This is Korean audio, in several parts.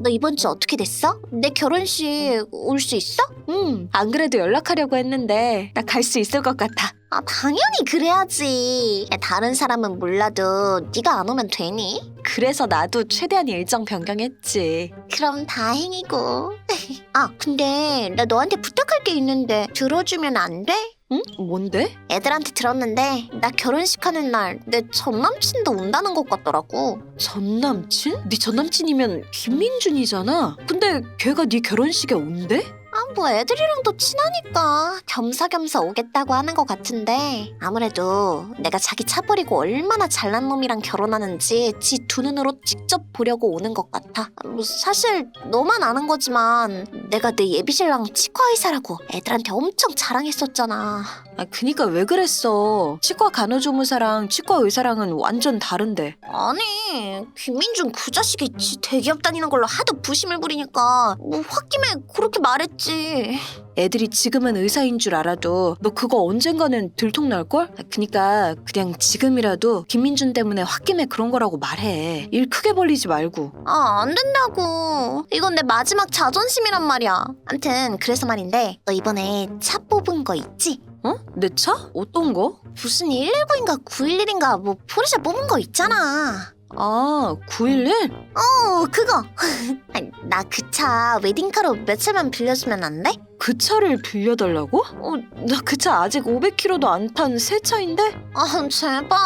너 이번 주 어떻게 됐어? 내 결혼식 올 수 있어? 응, 안 그래도 연락하려고 했는데 나 갈 수 있을 것 같아. 아 당연히 그래야지. 야, 다른 사람은 몰라도 네가 안 오면 되니? 그래서 나도 최대한 일정 변경했지. 그럼 다행이고. 아 근데 나 너한테 부탁할 게 있는데 들어주면 안 돼? 응? 뭔데? 애들한테 들었는데 나 결혼식 하는 날 내 전남친도 온다는 것 같더라고. 전 남친? 네 전 남친이면 김민준이잖아. 근데 걔가 네 결혼식에 온대? 아, 뭐 애들이랑도 친하니까 겸사겸사 오겠다고 하는 것 같은데 아무래도 내가 자기 차 버리고 얼마나 잘난 놈이랑 결혼하는지 지 두 눈으로 직접 보려고 오는 것 같아. 뭐 사실 너만 아는 거지만 내가 내 예비신랑 치과 의사라고 애들한테 엄청 자랑했었잖아. 아, 그니까 왜 그랬어? 치과 간호조무사랑 치과 의사랑은 완전 다른데. 아니 김민준 그 자식이 지 대기업 다니는 걸로 하도 부심을 부리니까 뭐 홧김에 그렇게 말했지. 애들이 지금은 의사인 줄 알아도 너 그거 언젠가는 들통 날걸? 아, 그니까 그냥 지금이라도 김민준 때문에 홧김에 그런 거라고 말해. 일 크게 벌리지 말고. 아, 안 된다고. 이건 내 마지막 자존심이란 말이야. 암튼 그래서 말인데 너 이번에 차 뽑은 거 있지? 어? 내 차? 어떤 거? 무슨 119인가 911인가 뭐 포르쉐 뽑은 거 있잖아. 아, 911? 어, 그거. 나 그 차 웨딩카로 며칠만 빌려주면 안 돼? 그 차를 빌려달라고? 어, 나 그 차 아직 500km도 안 탄 새 차인데? 아, 제발.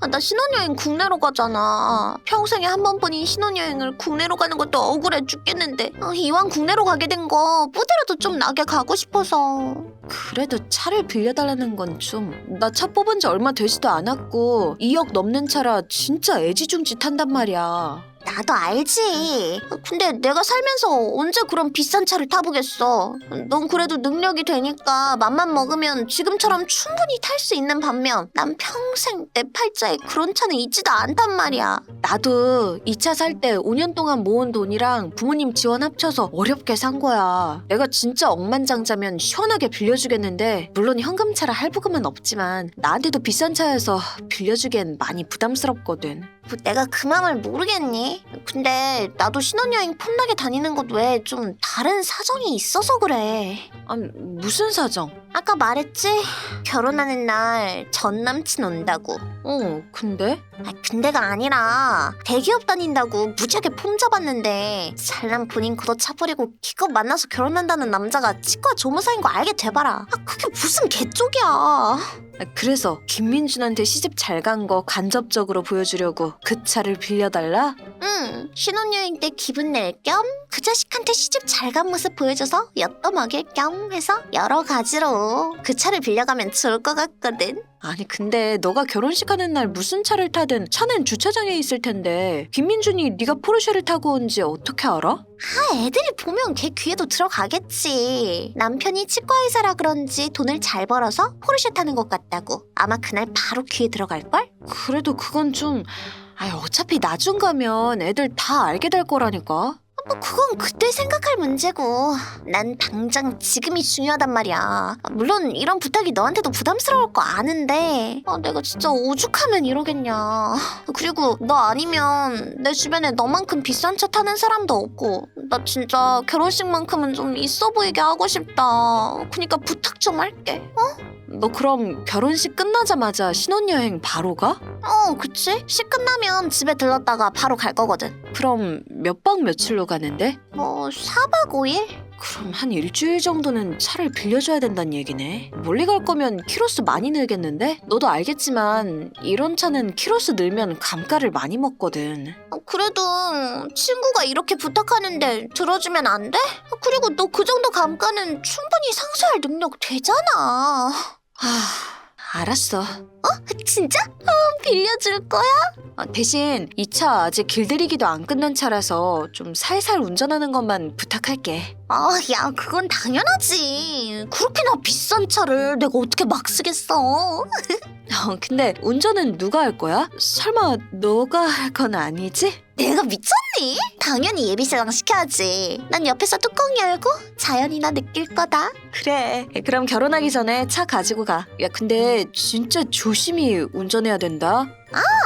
아, 나 신혼여행 국내로 가잖아. 평생에 한 번뿐인 신혼여행을 국내로 가는 것도 억울해 죽겠는데. 아, 이왕 국내로 가게 된 거 뿌대라도 좀 나게 가고 싶어서. 그래도 차를 빌려달라는 건 좀... 나 차 뽑은 지 얼마 되지도 않았고 2억 넘는 차라 진짜 애지중지 탄단 말이야. 나도 알지. 근데 내가 살면서 언제 그런 비싼 차를 타보겠어. 넌 그래도 능력이 되니까 맘만 먹으면 지금처럼 충분히 탈 수 있는 반면 난 평생 내 팔자에 그런 차는 있지도 않단 말이야. 나도 이 차 살 때 5년 동안 모은 돈이랑 부모님 지원 합쳐서 어렵게 산 거야. 내가 진짜 억만장자면 시원하게 빌려주겠는데 물론 현금차라 할부금은 없지만 나한테도 비싼 차여서 빌려주기엔 많이 부담스럽거든. 뭐 내가 그 마음을 모르겠니? 근데 나도 신혼여행 폼나게 다니는 것 외에 좀 다른 사정이 있어서 그래. 아, 무슨 사정? 아까 말했지? 결혼하는 날 전 남친 온다고. 어, 근데? 아, 근데가 아니라 대기업 다닌다고 무지하게 폼 잡았는데 잘난 본인 그도 차버리고 기껏 만나서 결혼한다는 남자가 치과 조무사인 거 알게 돼봐라. 아 그게 무슨 개쪽이야. 아, 그래서 김민준한테 시집 잘 간 거 간접적으로 보여주려고 그 차를 빌려달라? 응 신혼여행 때 기분 낼 겸 그 자식한테 시집 잘 간 모습 보여줘서 엿도 먹일 겸 해서 여러 가지로 그 차를 빌려가면 좋을 것 같거든. 아니 근데 너가 결혼식 하는 날 무슨 차를 타든 차는 주차장에 있을 텐데 김민준이 네가 포르쉐를 타고 온지 어떻게 알아? 아, 애들이 보면 걔 귀에도 들어가겠지. 남편이 치과 의사라 그런지 돈을 잘 벌어서 포르쉐 타는 것 같 다고. 아마 그날 바로 귀에 들어갈걸? 그래도 그건 좀 아니 어차피 나중 가면 애들 다 알게 될 거라니까 뭐 그건 그때 생각할 문제고. 난 당장 지금이 중요하단 말이야. 물론 이런 부탁이 너한테도 부담스러울 거 아는데 아, 내가 진짜 오죽하면 이러겠냐. 그리고 너 아니면 내 주변에 너만큼 비싼 차 타는 사람도 없고 나 진짜 결혼식만큼은 좀 있어 보이게 하고 싶다. 그니까 부탁 좀 할게. 너 그럼 결혼식 끝나자마자 신혼여행 바로 가? 어, 그치? 시 끝나면 집에 들렀다가 바로 갈 거거든. 그럼 몇 박 며칠로 가는데? 뭐 4박 5일? 그럼 한 일주일 정도는 차를 빌려줘야 된다는 얘기네. 멀리 갈 거면 키로수 많이 늘겠는데? 너도 알겠지만 이런 차는 키로수 늘면 감가를 많이 먹거든. 어, 그래도 친구가 이렇게 부탁하는데 들어주면 안 돼? 어, 그리고 너 그 정도 감가는 충분히 상쇄할 능력 되잖아. 하, 알았어. 진짜? 어, 빌려줄 거야? 아, 대신 이 차 아직 길들이기도 안 끝난 차라서 좀 살살 운전하는 것만 부탁할게. 아, 야, 그건 당연하지. 그렇게나 비싼 차를 내가 어떻게 막 쓰겠어? 어, 근데 운전은 누가 할 거야? 설마 너가 할 건 아니지? 내가 미쳤니? 당연히 예비신랑 시켜야지. 난 옆에서 뚜껑 열고 자연이나 느낄 거다. 그래. 그럼 결혼하기 전에 차 가지고 가. 야, 근데 진짜 조심히 운전해야 된다.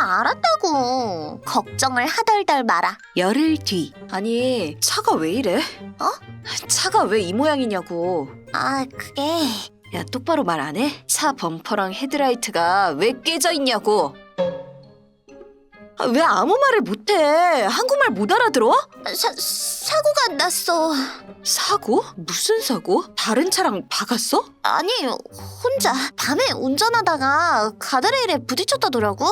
알았다고. 걱정을 하덜덜 마라. 열흘 뒤. 아니, 차가 왜 이래? 어? 차가 왜 이 모양이냐고. 아, 그게 야, 똑바로 말 안 해? 차 범퍼랑 헤드라이트가 왜 깨져 있냐고. 아, 왜 아무 말을 못 해? 한국말 못 알아들어? 사, 사고가 났어. 사고? 무슨 사고? 다른 차랑 박았어? 아니, 혼자 밤에 운전하다가 가드레일에 부딪혔다더라고.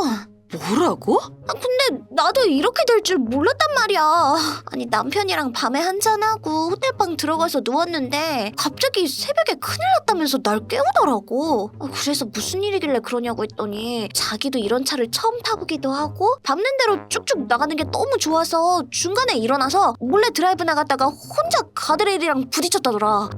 뭐라고? 아, 근데 나도 이렇게 될 줄 몰랐단 말이야. 아니 남편이랑 밤에 한잔하고 호텔방 들어가서 누웠는데 갑자기 새벽에 큰일 났다면서 날 깨우더라고. 아, 그래서 무슨 일이길래 그러냐고 했더니 자기도 이런 차를 처음 타보기도 하고 밤는 대로 쭉쭉 나가는 게 너무 좋아서 중간에 일어나서 몰래 드라이브 나갔다가 혼자 가드레일이랑 부딪혔다더라.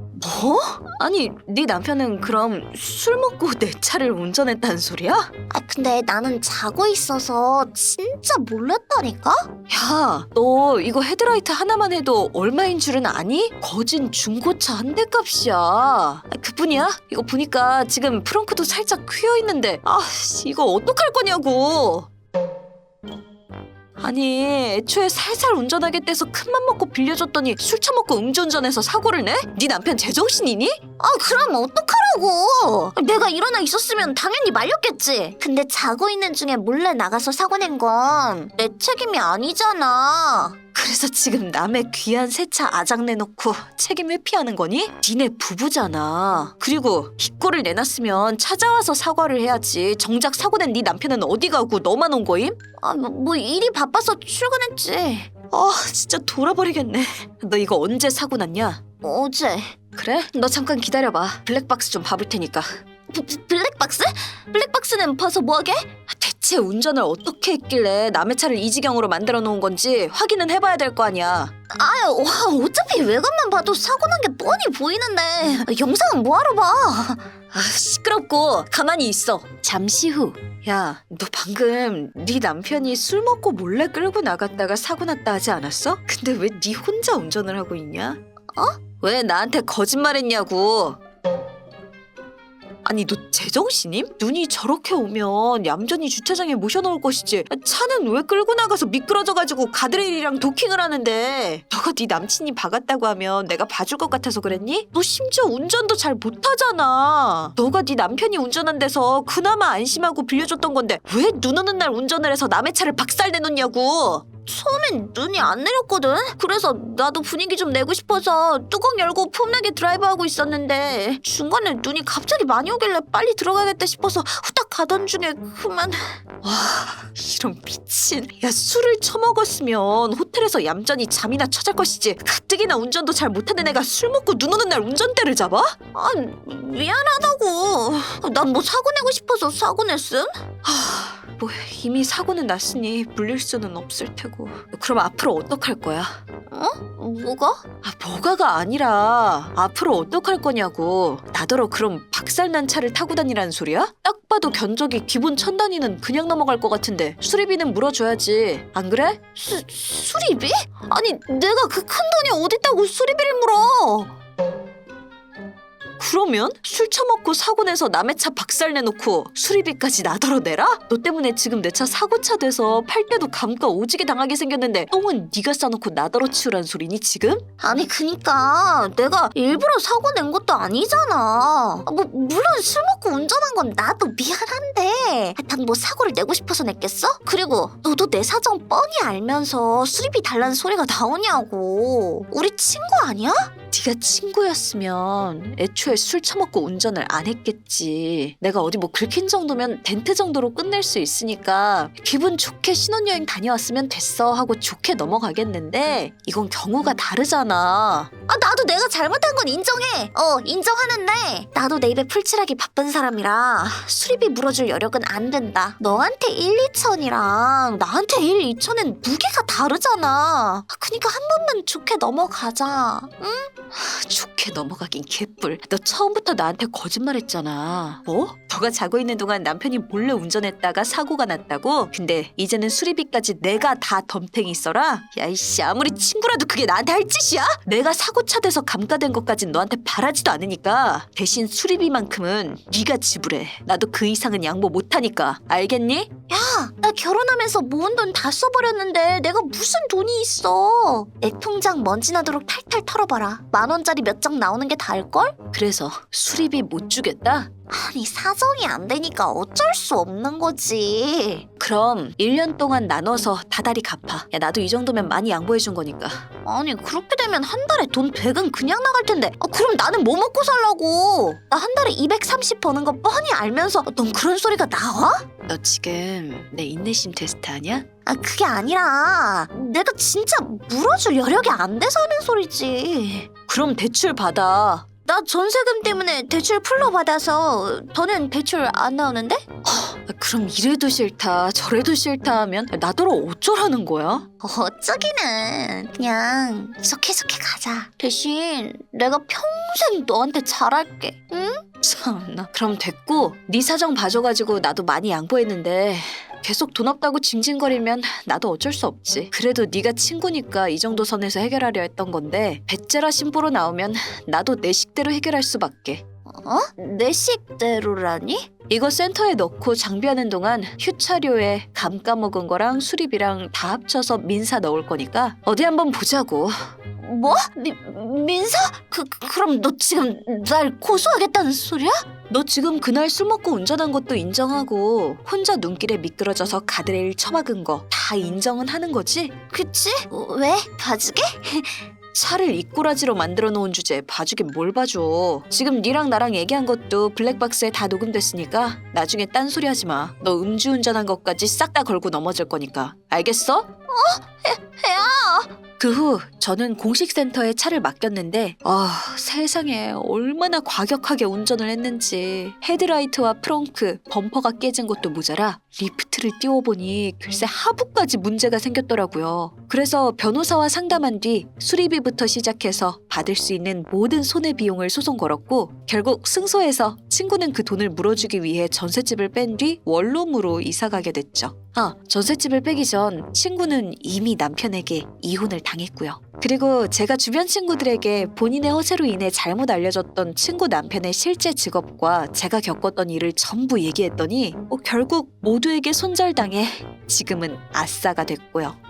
뭐? 아니, 네 남편은 그럼 술 먹고 내 차를 운전했다는 소리야? 아 근데 나는 자고 있어서 진짜 몰랐다니까? 야, 너 이거 헤드라이트 하나만 해도 얼마인 줄은 아니? 거진 중고차 한 대 값이야. 아, 그뿐이야? 이거 보니까 지금 프렁크도 살짝 휘어 있는데, 아, 씨, 이거 어떡할 거냐고. 아니, 애초에 살살 운전하겠대서 큰맘 먹고 빌려줬더니 술 처먹고 음주운전해서 사고를 내? 네 남편 제정신이니? 아 그럼 어떡하라고 내가 일어나 있었으면 당연히 말렸겠지 근데 자고 있는 중에 몰래 나가서 사고 낸 건 내 책임이 아니잖아 그래서 지금 남의 귀한 새차 아작 내놓고 책임 회피하는 거니? 니네 부부잖아. 그리고 his고를 내놨으면 찾아와서 사과를 해야지. 정작 사고 낸 네 남편은 어디 가고 너만 온 거임? 아 뭐 뭐 일이 바빠서 출근했지 아 진짜 돌아버리겠네. 너 이거 언제 사고 났냐? 어제 그래? 너 잠깐 기다려봐. 블랙박스 좀 봐볼 테니까. 브- 브- 블랙박스? 블랙박스는 봐서 뭐하게? 대체 운전을 어떻게 했길래 남의 차를 이 지경으로 만들어 놓은 건지 확인은 해봐야 될 거 아니야. 아 와, 어차피 외관만 봐도 사고 난 게 뻔히 보이는데 영상은 뭐하러 봐 아 시끄럽고 가만히 있어. 잠시 후. 야, 너 방금 네 남편이 술 먹고 몰래 끌고 나갔다가 사고 났다 하지 않았어? 근데 왜 네 혼자 운전을 하고 있냐? 어? 왜 나한테 거짓말했냐고? 아니 너 제정신임? 눈이 저렇게 오면 얌전히 주차장에 모셔놓을 것이지 차는 왜 끌고 나가서 미끄러져가지고 가드레일이랑 도킹을 하는데 너가 네 남친이 박았다고 하면 내가 봐줄 것 같아서 그랬니? 너 심지어 운전도 잘 못하잖아 너가 네 남편이 운전한 데서 그나마 안심하고 빌려줬던 건데 왜 눈 오는 날 운전을 해서 남의 차를 박살내놓냐고 처음엔 눈이 안 내렸거든. 그래서 나도 분위기 좀 내고 싶어서 뚜껑 열고 폼나게 드라이브하고 있었는데 중간에 눈이 갑자기 많이 오길래 빨리 들어가겠다 싶어서 후딱 가던 중에 그만. 와 이런 미친 야 술을 처먹었으면 호텔에서 얌전히 잠이나 쳐잘 것이지 가뜩이나 운전도 잘 못하는 애가 술 먹고 눈 오는 날 운전대를 잡아? 아 미안하다고. 난 뭐 사고 내고 싶어서 사고 냈음? 하, 뭐 이미 사고는 났으니 물릴 수는 없을 테고 그럼 앞으로 어떡할 거야? 뭐가? 아 뭐가가 아니라 앞으로 어떡할 거냐고 나더러 그럼 박살난 차를 타고 다니라는 소리야? 딱 봐도 견적이 기본 천 단위는 그냥 넘어갈 것 같은데 수리비는 물어줘야지 안 그래? 수, 수리비? 아니 내가 그 큰 돈이 어딨다고 수리비를 물어? 그러면 술 처먹고 사고 내서 남의 차 박살 내놓고 수리비까지 나더러 내라? 너 때문에 지금 내 차 사고차 돼서 팔 때도 감가 오지게 당하게 생겼는데 똥은 네가 싸놓고 나더러 치우란 소리니 지금? 아니 그니까 내가 일부러 사고 낸 것도 아니잖아. 뭐 물론 술 먹고 운전한 건 나도 미안한데 난 뭐 사고를 내고 싶어서 냈겠어? 그리고 너도 내 사정 뻔히 알면서 수리비 달라는 소리가 나오냐고. 우리 친구 아니야? 네가 친구였으면 애초에 술 처먹고 운전을 안 했겠지. 내가 어디 뭐 긁힌 정도면 덴트 정도로 끝낼 수 있으니까 기분 좋게 신혼여행 다녀왔으면 됐어 하고 좋게 넘어가겠는데 이건 경우가 다르잖아. 아 나도 내가 잘못한 건 인정해. 어 인정하는데 나도 내 입에 풀칠하기 바쁜 사람이라 수리비 물어줄 여력은 안 된다. 너한테 1, 2천이랑 나한테 1, 2천은 무게가 다르잖아. 아, 그니까 한 번만 좋게 넘어가자. 응? 좋게 넘어가긴 개뿔. 너 처음부터 나한테 거짓말했잖아. 뭐? 너가 자고 있는 동안 남편이 몰래 운전했다가 사고가 났다고? 근데 이제는 수리비까지 내가 다 덤탱이 써라? 야 이씨 아무리 친구라도 그게 나한테 할 짓이야? 내가 사고 차고차돼서 감가된 것까진 너한테 바라지도 않으니까 대신 수리비만큼은 네가 지불해. 나도 그 이상은 양보 못하니까. 알겠니? 야, 나 결혼하면서 모은 돈 다 써버렸는데 내가 무슨 돈이 있어? 내 통장 먼지 나도록 탈탈 털어봐라. 만 원짜리 몇 장 나오는 게 다일걸? 그래서 수리비 못 주겠다? 아니 사정이 안 되니까 어쩔 수 없는 거지. 그럼 1년 동안 나눠서 다달이 갚아. 야 나도 이 정도면 많이 양보해 준 거니까. 아니 그렇게 되면 한 달에 돈 100은 그냥 나갈 텐데 아, 그럼 나는 뭐 먹고 살라고? 나 한 달에 230 버는 거 뻔히 알면서 넌 그런 소리가 나와? 너 지금 내 인내심 테스트 하냐? 아 그게 아니라 내가 진짜 물어줄 여력이 안 돼서 하는 소리지. 그럼 대출 받아. 나 전세금 때문에 대출 풀로 받아서 더는 대출 안 나오는데? 아, 그럼 이래도 싫다 저래도 싫다 하면 나더러 어쩌라는 거야? 어쩌기는 그냥 속해 속해 가자. 대신 내가 평생 너한테 잘할게. 응? 참나. 그럼 됐고 네 사정 봐줘가지고 나도 많이 양보했는데 계속 돈 없다고 징징거리면 나도 어쩔 수 없지. 그래도 네가 친구니까 이 정도 선에서 해결하려 했던 건데 배째라 신보로 나오면 나도 내 식대로 해결할 수밖에 어? 내 식대로라니? 이거 센터에 넣고 장비하는 동안 휴차료에 감 까먹은 거랑 수리비랑 다 합쳐서 민사 넣을 거니까 어디 한번 보자고 뭐? 미, 민서? 그, 그- 그럼 너 지금 날 고소하겠다는 소리야? 너 지금 그날 술 먹고 운전한 것도 인정하고 혼자 눈길에 미끄러져서 가드레일 처박은 거 다 인정은 하는 거지? 그치? 왜? 봐주게? 차를 이꼬라지로 만들어 놓은 주제에 봐주긴 뭘 봐줘. 지금 니랑 나랑 얘기한 것도 블랙박스에 다 녹음됐으니까 나중에 딴소리 하지 마. 너 음주운전한 것까지 싹 다 걸고 넘어질 거니까. 알겠어? 야! 그 후 저는 공식 센터에 차를 맡겼는데 아 세상에 얼마나 과격하게 운전을 했는지 헤드라이트와 프렁크, 범퍼가 깨진 것도 모자라 리프트를 띄워보니 글쎄 하부까지 문제가 생겼더라고요. 그래서 변호사와 상담한 뒤 수리비부터 시작해서 받을 수 있는 모든 손해 비용을 소송 걸었고 결국 승소해서 친구는 그 돈을 물어주기 위해 전셋집을 뺀 뒤 원룸으로 이사가게 됐죠. 아, 전셋집을 빼기 전 친구는 이미 남편에게 이혼을 당했고요. 그리고 제가 주변 친구들에게 본인의 허세로 인해 잘못 알려졌던 친구 남편의 실제 직업과 제가 겪었던 일을 전부 얘기했더니 어, 결국 모두에게 손절당해 지금은 아싸가 됐고요.